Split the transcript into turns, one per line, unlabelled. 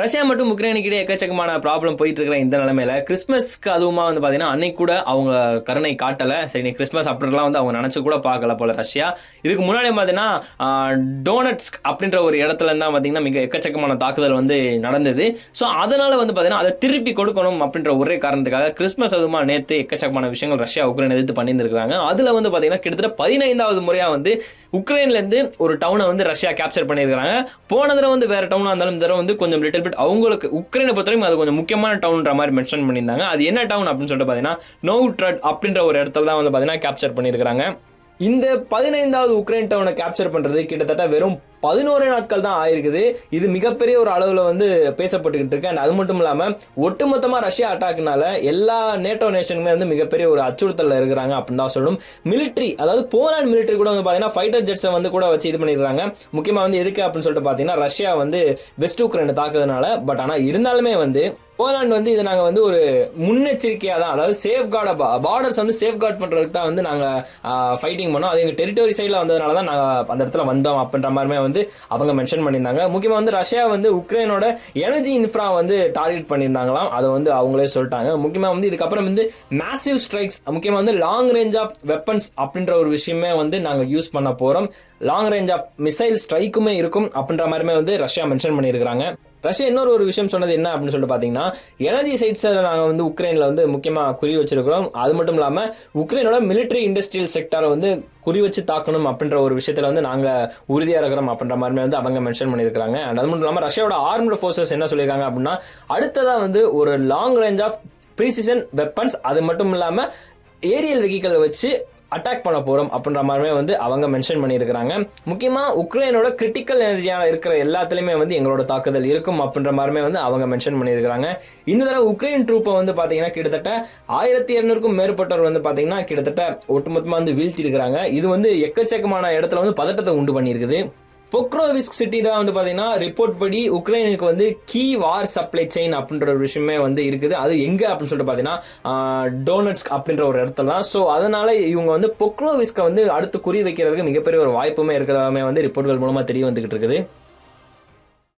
Russia மற்றும் உக்ரைனுக்கிட்டே எக்கச்சக்கமான problem போயிட்டு இருக்கிற இந்த நிலமையில கிறிஸ்மஸ்க்கு அதுவுமா வந்து பாத்தீங்கன்னா அன்னைக்கு கூட அவங்க கருணை காட்டல. சரி நீ கிறிஸ்மஸ் அப்படின்லாம் வந்து அவங்க நினைச்சு கூட பார்க்கல போல ரஷ்யா. இதுக்கு முன்னாடி பாத்தீங்கன்னா டோனட்ஸ்க் அப்படின்ற ஒரு இடத்துல இருந்தா பாத்தீங்கன்னா மிக எக்கச்சக்கமான தாக்குதல் வந்து நடந்தது. ஸோ அதனால வந்து பாத்தீங்கன்னா அதை திருப்பி கொடுக்கணும் அப்படின்ற ஒரே காரணத்துக்காக கிறிஸ்மஸ் அதுமா நேற்று எக்கச்சக்கமான விஷயங்கள் ரஷ்யா உக்ரைன் எதிர்த்து பண்ணியிருந்திருக்காங்க அதுல வந்து பாத்தீங்கன்னா கிட்டத்தட்ட பதினைந்தாவது முறையா வந்து உக்ரைன்ல இருந்து ஒரு டவுனை வந்து ரஷ்யா கேப்சர் பண்ணியிருக்காங்க போன தடவை வந்து வேற டவுனா இருந்தாலும் இந்த தடவை வந்து கொஞ்சம் லிட்டில் பட் அவங்களுக்கு உக்ரைனை பொறுத்தவரைக்கும் அது கொஞ்சம் முக்கியமான டவுன்ற மாதிரி மென்ஷன் பண்ணியிருந்தாங்க. அது என்ன டவுன் அப்படின்னு சொல்லிட்டு பார்த்தீங்கன்னா நோவுட்ரட் அப்படின்ற ஒரு இடத்துல தான் வந்து பார்த்தீங்கன்னா கேப்சர் பண்ணியிருக்காங்க இந்த பதினைந்தாவது உக்ரைன் டவுனை கேப்சர் பண்றது கிட்டத்தட்ட வெறும் பதினோரு நாட்கள் தான் ஆயிருக்குது. இது மிகப்பெரிய ஒரு அளவில் வந்து பேசப்பட்டுக்கிட்டு இருக்கு. அண்ட் அது மட்டும் இல்லாமல் ஒட்டுமொத்தமாக ரஷ்யா அட்டாக்னால எல்லா நேட்டோ நேஷனுமே வந்து மிகப்பெரிய ஒரு அச்சுறுத்தலில் இருக்கிறாங்க அப்படின்னு தான் சொல்லணும். மிலிட்ரி அதாவது போலாண்ட் மிலிட்ரி கூட வந்து பார்த்தீங்கன்னா ஃபைட்டர் ஜெட்ஸை வந்து கூட வச்சு இது பண்ணிடுறாங்க முக்கியமாக வந்து எதுக்கு அப்படின்னு சொல்லிட்டு பார்த்தீங்கன்னா ரஷ்யா வந்து வெஸ்ட் உக்ரைனை தாக்குறதுனால பட் ஆனால் இருந்தாலுமே வந்து போலாண்ட் வந்து இதை நாங்கள் வந்து ஒரு முன்னெச்சரிக்கையாக தான் அதாவது சேஃப் கார்டை பார்டர்ஸ் வந்து சேஃப் கார்ட் பண்ணுறதுக்கு தான் வந்து நாங்கள் ஃபைட்டிங் பண்ணோம். அது எங்கள் டெரிட்டரி சைடில் வந்ததுனால தான் நாங்கள் அந்த இடத்துல வந்தோம் அப்படின்ற மாதிரிமே வந்து அவங்க மென்ஷன் பண்ணியிருந்தாங்க. முக்கியமாக வந்து ரஷ்யா வந்து உக்ரைனோட எனர்ஜி இன்ஃப்ரா வந்து டார்கெட் பண்ணியிருந்தாங்களாம். அதை வந்து அவங்களே சொல்லிட்டாங்க. முக்கியமாக வந்து இதுக்கப்புறம் வந்து மேசிவ் ஸ்ட்ரைக்ஸ் முக்கியமாக வந்து லாங் ரேஞ்ச் ஆஃப் வெப்பன்ஸ் அப்படின்ற ஒரு விஷயமே வந்து நாங்கள் யூஸ் பண்ண போகிறோம் லாங் ரேஞ்ச் ஆஃப் மிசைல் ஸ்ட்ரைக்குமே இருக்கும் அப்படின்ற மாதிரிமே வந்து ரஷ்யா மென்ஷன் பண்ணியிருக்கிறாங்க. ரஷ்யா இன்னொரு ஒரு விஷயம் சொன்னது என்ன அப்படின்னு சொல்லிட்டு பார்த்தீங்கன்னா எனர்ஜி சைட்ஸில் நாங்கள் வந்து உக்ரைனில் வந்து முக்கியமாக குறி வச்சிருக்கிறோம். அது மட்டும் இல்லாமல் உக்ரைனோட மிலிட்ரி இண்டஸ்ட்ரியல் செக்டாரை வந்து குறி வச்சு தாக்கணும் அப்படின்ற ஒரு விஷயத்தில் வந்து நாங்கள் உறுதியாக இருக்கிறோம் அப்படின்ற மாதிரி வந்து அவங்க மென்ஷன் பண்ணியிருக்காங்க அண்ட் அது மட்டும் இல்லாமல் ரஷ்யாவோட ஆர்ம்டு ஃபோர்ஸஸ் என்ன சொல்லியிருக்காங்க அப்படின்னா அடுத்ததாக வந்து ஒரு long range of precision weapons அது மட்டும் இல்லாமல் ஏரியல் வெஹிக்கலை வச்சு அட்டாக் பண்ண போகிறோம் அப்படின்ற மாதிரிமே வந்து அவங்க மென்ஷன் பண்ணியிருக்கிறாங்க. முக்கியமாக உக்ரைனோட கிரிட்டிக்கல் எனர்ஜியாக இருக்கிற எல்லாத்துலேயுமே வந்து எங்களோட தாக்குதல் இருக்கும் அப்படின்ற மாதிரிமே வந்து அவங்க மென்ஷன் பண்ணியிருக்கிறாங்க. இந்த தடவை உக்ரைன் ட்ரூப்பை வந்து பார்த்தீங்கன்னா கிட்டத்தட்ட ஆயிரத்தி இரநூறுக்கும் மேற்பட்டவர் வந்து பார்த்தீங்கன்னா கிட்டத்தட்ட ஒட்டுமொத்தமாக வந்து வீழ்த்திருக்கிறாங்க இது வந்து எக்கச்சக்கமான இடத்துல வந்து பதட்டத்தை உண்டு பண்ணியிருக்குது. பொக்ரோவிஸ்க் சிட்டி தான் வந்து பார்த்தீங்கன்னா ரிப்போர்ட் படி உக்ரைனுக்கு வந்து கீ வார் சப்ளை செயின் அப்படின்ற ஒரு விஷயமே வந்து இருக்குது. அது எங்கே அப்படின்னு சொல்லிட்டு பார்த்தீங்கன்னா டோனட்ஸ்க் அப்படின்ற ஒரு இடத்துல தான். ஸோ அதனால் இவங்க வந்து பொக்ரோவிஸ்கை வந்து அடுத்து குறி வைக்கிறதுக்கு மிகப்பெரிய ஒரு வாய்ப்புமே இருக்கிறதாமே வந்து ரிப்போர்ட்கள் மூலமாக தெரிய வந்துகிட்டு இருக்குது.